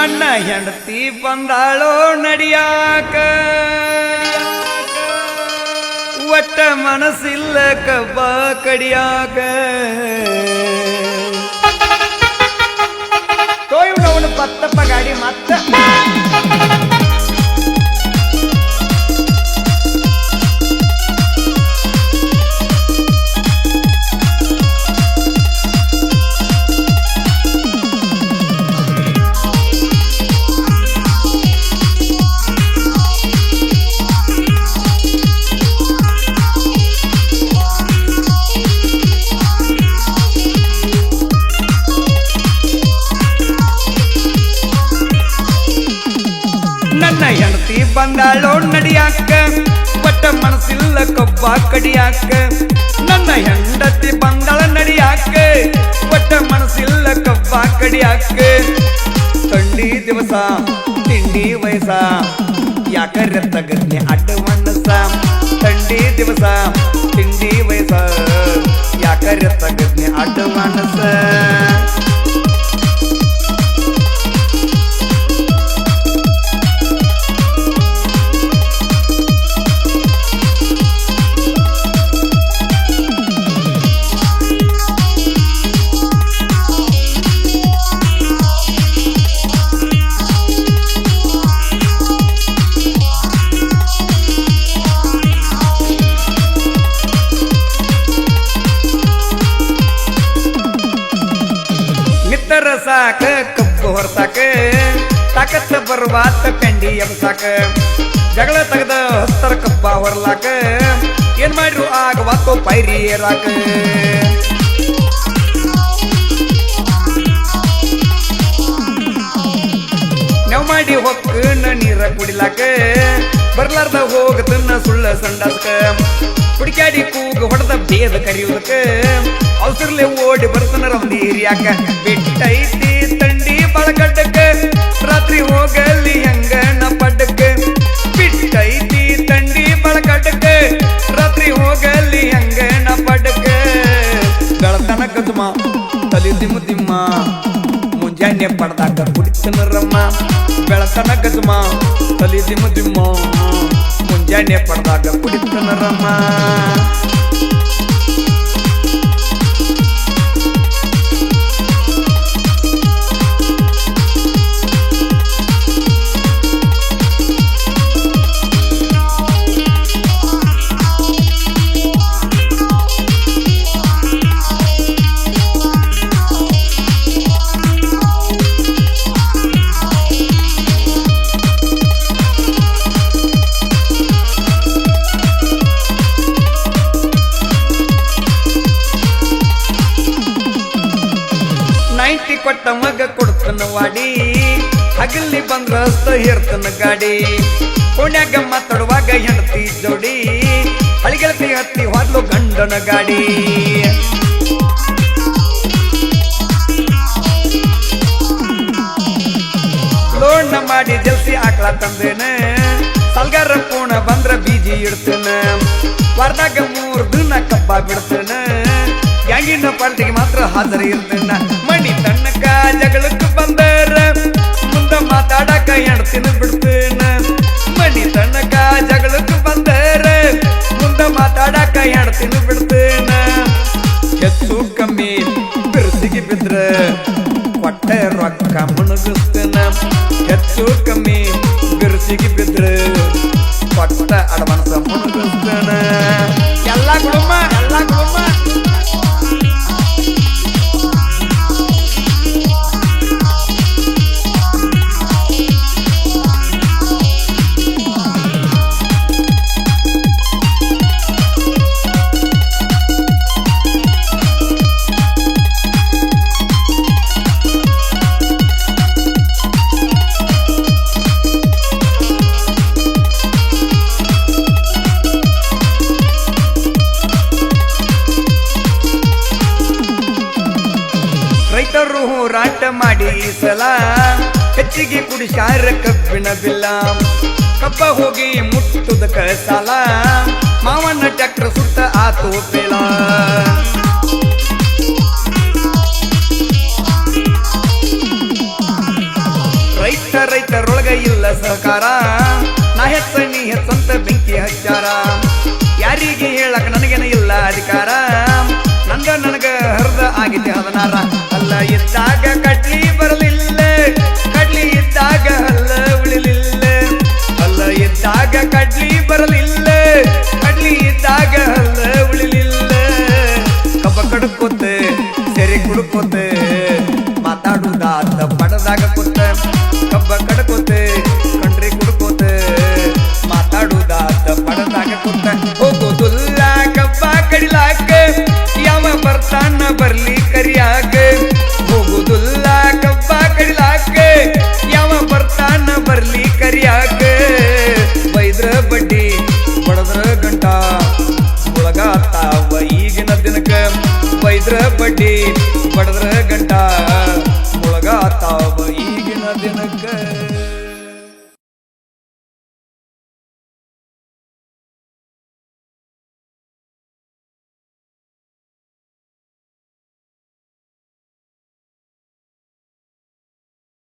ನನ್ನ ಹೆಂಡತಿ ಬಂದಾಳೋ ನಡಿಯಾಕ ಒಟ್ಟ ಮನಸ್ಸಿಲ್ಲ ಕಬ್ಬ ಕಡಿಯಾಕ ಬಂದಾಳೋ ನಡಿಯಾಕ. ಒಟ್ಟ ಮನಸ್ಸಿಲ್ಲ ಕಬ್ಬ ಕಡಿಯಾಕ. ನನ್ನ ಹೆಂಡತಿ ಬಂದಾಳ ನಡಿಯಾಕ. ಒಟ್ಟ ಮನಸ್ಸಿಲ್ಲ ಕಬ್ಬ ಕಡಿಯಾಕ. ತಂಡಿ ದಿವಸ, ತಿಂಡಿ ವಯಸ್ಸ ಯಾಕರೆ ತಗದ್ನೆ ಅಡ್ಡ ಮನಸ್ಸ. ಥಂಡಿ ದಿವಸ, ತಿಂಡಿ ವಯಸ್ಸ ಯಾಕರೆ ತಗದ್ನೆ ಅಡ್ಡ ಮನಸ್ಸ. ಮಿತ್ತರ ಸಾಕ ಕಬ್ಬು ಹೊರಸಾಕ ತಾಕತ್ತ ಬರುವಾತ ಪೆಂಡಿ ಎಬ್ಸಾಕ ಜಗಳ ತೆಗೆದ ಹತ್ತರ ಕಬ್ಬ ಹೊರ್ಲಾಕ ಏನ್ ಮಾಡ್ರು ಆಗವಾತೋ ಪೈರಿ ಏರಾಕ ನೆವ್ ಮಾಡಿ ಹೊಕ್ಕನ ನೀರ ಕುಡಿಲಾಕ ಬರ್ಲಾರ್ದ ಹೋಗತನ್ನ ಸುಳ್ಳ ಸಂಡಾಸ್ಕ ಹುಡುಕ್ಯಾಡಿ ಕೂಗ ಹೊಡೆದ ಬೇದ ಕರಿಯುವುದಕ್ಕ ಅವಸರ್ಲೆ ಓಡಿ ಬರ್ತನ ರವನೀರ್ಯಾಕ ಬಿಟ್ಟೈತಿ ಪಡ್ದಾಗ ಕುಡಿತನ ರಮ್ಮ. ಬೆಳತನ ತಲಿ ದಿಮ್ಮ ದಿಮ್ಮ ಮುಂಜಾನೆ ಪಡ್ದಾಗ ಕುಡಿತನ ರಮ್ಮ. ಕೊಟ್ಟ ಮಗ ಕೊಡ್ತನ ವಾಡಿ. ಹಗಲಿ ಬಂದ್ರ ಹಸ್ತ ಹೇರ್ತನ ಗಾಡಿ. ಕೋಣ್ಯಾಗ ಮಾತಾಡುವಾಗ ಹೆಂಡತಿ ಜೋಡಿ. ಹಳಿಗೆಳತಿ ಹತ್ತಿ ಹೊದ್ಲು ಗಂಡನ ಗಾಡಿ. ಲೋಣ ಮಾಡಿ ಜಲ್ಸಿ ಆಕಳ ತಂದೇನ. ಸಲ್ಗಾರ ಕೋಣ ಬಂದ್ರ ಬೀಜಿ ಇಡ್ತೇನ. ವಾರದಾಗ ಮೂರ್ ದಿನ ಕಬ್ಬ ಬಿಡ್ತೇನ. ಗ್ಯಾಂಗಿನ ಪಾರ್ಟಿಗೆ ಮಾತ್ರ ಹಾಜರಿ ಇರ್ತೇನ. ಬಿದ್ರ ಹೊಟ್ಟೆ ರೊಕ್ಕ ಮುಣಗಿಸ್ತೇನ ಹೆಚ್ಚು ಕಮ್ಮಿ ಬಿರುಸಿಗೆ ಬಿದ್ರ ಕೊಟ್ಟ ಅಡ್ವಾನ್ಸ್ ಮುಣಗಿಸ್ತೇನ ಎಲ್ಲ ಕುಟುಂಬ ಎಲ್ಲ ಕುಟುಂಬ ರೈತರು ಹೋರಾಟ ಮಾಡಿ ಸಲ. ಹೆಚ್ಚಿಗೆ ಕುಡಿಸಾರ ಕಬ್ಬಿನ ಬಿಲ್ಲ. ಕಬ್ಬ ಹೋಗಿ ಮುಟ್ಟುದಕ ಸಾಲ. ಮಾವನ ಟ್ಯಾಕ್ಟರ್ ಸುತ್ತ ಆತು ಇಲ್ಲ ಸಹಕಾರ. ನಾ ಹೆಸ ನೀ ಹೆಚ್ಚಂತ ಬೆಂಕಿ ಹಚ್ಚಾರ. ಯಾರಿಗೆ ಹೇಳಕ್ ನನಗೇನ ಇಲ್ಲ ಅಧಿಕಾರ. ನಂದ ನನಗ ಹರಿದ ಆಗಿದೆ ಹದನಾರ. ಅಂದಾತ ಬಡದಾಗ ಕುಂತ, ಕಬ್ಬ ಕಡ್ಕೋತೆ, ಕಣ್ರಿ ಕುಡ್ಕೋತೆ. ಮಾತಾಡುದಾತ ಬಡದಾಗ ಕುಂತ, ಹೋಗೋದುಲ್ಲ ಕಬ್ಬ ಕಡಿಲಾಕ, ಯಾವ ಬರ್ತಾನ ಬರ್ಲಿ ಕರಿಯಾಕ. ಹೋಗುದುಲ್ಲ ಕಬ್ಬ ಕಡಿಲಾಕ, ಯಾವ ಬರ್ತಾನ ಬರ್ಲಿ ಕರಿಯಾಕ. ಬೈದ್ರ ಬಡ್ಡಿ, ಬಡದ್ರ ಗಂಟ ಒಳಗಾತಾವ ಈಗಿನ ದಿನಕ್ಕೆ ಬೈದ್ರ ಬಡ್ಡಿ, ಬಡದ್ರ ಗಂಟ. உனக்கு